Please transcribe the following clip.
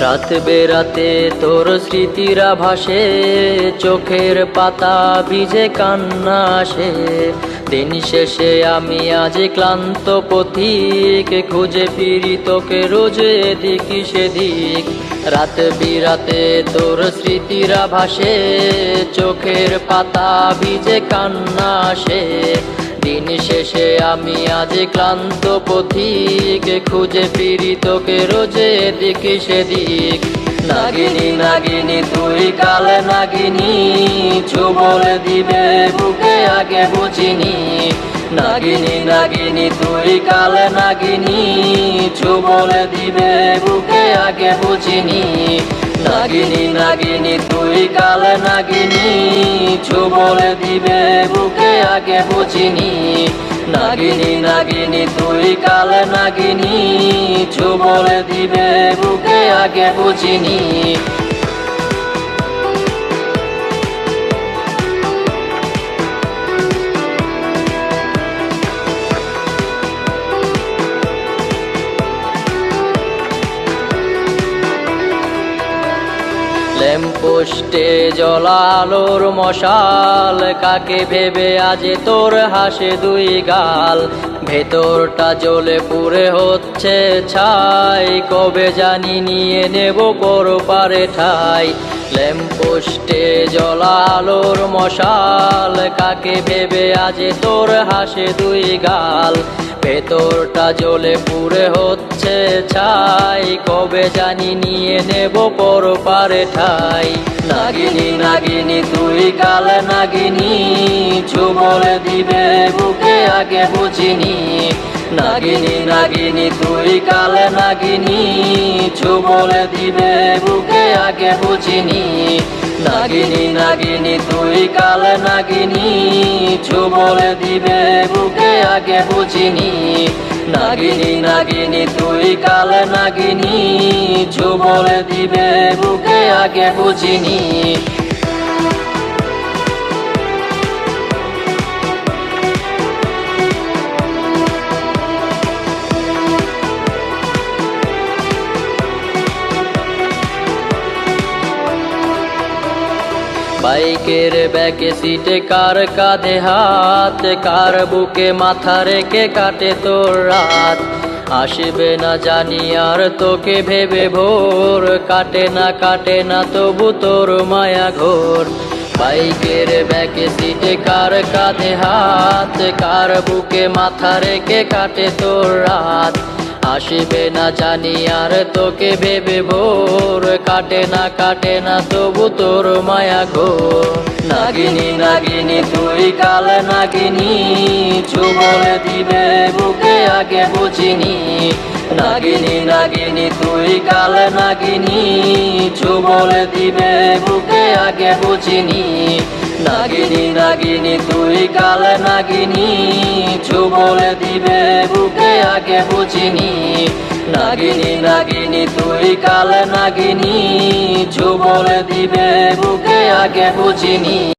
রাত বেরাতে তোর স্মৃতিরা ভাসে চোখের পাতা ভিজে কান্না আসে। দিন শেষে আমি আজ ক্লান্ত পথিক, খুঁজে ফিরি তোকে রোজ এদিক সেদিক। রাত বিরাতে তোর স্মৃতিরা ভাসে চোখের পাতা ভিজে কান্না আসে। দিন শেষে আমি আজ ক্লান্ত পথিক, খুঁজে ফিরি তোকে রোজে এদিক সেদিক। নাগিনী নাগিনী, তুই কালে নাগিনী চুবল দিবে বুকে আগে বুঝিনি। নাগিনী নাগিনী, তুই কালে নাগিনী চুবল দিবে বুকে আগে বুঝিনি। নাগিনী নাগিনী, তুই কালে নাগিনী বলে দিবে বুকে আগে বুঝিনি। নাগিনী নাগিনী, তুই কাল নাগিনী বলে দিবে বুকে আগে বুঝিনি। ল্যাম্পোস্টে জলালোর মশাল, কাকে ভেবে আজ তোর হাসে দুই গাল? ভেতরটা জ্বলে পুরে হচ্ছে ছাই, কবে জানি নিয়ে নেব পর পারে ঠাই? ল্যাম্পোস্টে জলালোর মশাল, কাকে ভেবে আজ তোর হাসে দুই গাল? ভেতরটা জ্বলে পুরে হচ্ছে ছাই, কবে জানি নিয়ে নেব পর পারে ঠাই। নাগিনী নাগিনী, তুই কাল নাগিনী চুমলে দিবে বুকে, আগে বুঝিনি। নাগিনী নাগিনী, তুই কাল নাগিনী চুমলে দিবে বুকে আগে বুঝিনি। নাগিনী নাগিনী, তুই কাল নাগিনী। চুমলে দিবে বুকে আগে বুঝিনি। নাগিনী নাগিনী, তুই কাল নাগিনী। চুমলে দিবে বুকে আগে বুঝিনি। বাইকের ব্যাকে সিটে কার কাঁধে হাত? কার বুকে মাথা রেখে কাটে তোর রাত? আসবে না জানি আর তোকে ভেবে ভোর। কাটে না কাটে না তবু তোর মায়া ঘোর। বাইকের ব্যাকে সিটে কার কাঁধে হাত? কার বুকে মাথা রেখে কাটে তোর রাত? আসবে না জানি আর তোকে ভেবে ভোর। কাটে না কাটে না তবু তোর মায়া গো নাগিনী নাগিনী, তুই কাল নাগিনী চুবলে দিবে বুকে আগে বুঝিনি। নাগিনী নাগিনী, তুই কাল নাগিনী চুবলে দিবে বুকে আগে বুঝিনি। নাগিনী নাগিনী, তুই কাল নাগিনী চুবলে দিবে বুকে আগে বুঝিনি। নাগিনী নাগিনী, তুই কাল নাগিনী চুবলে দিবে বুকে আগে বুঝিনি।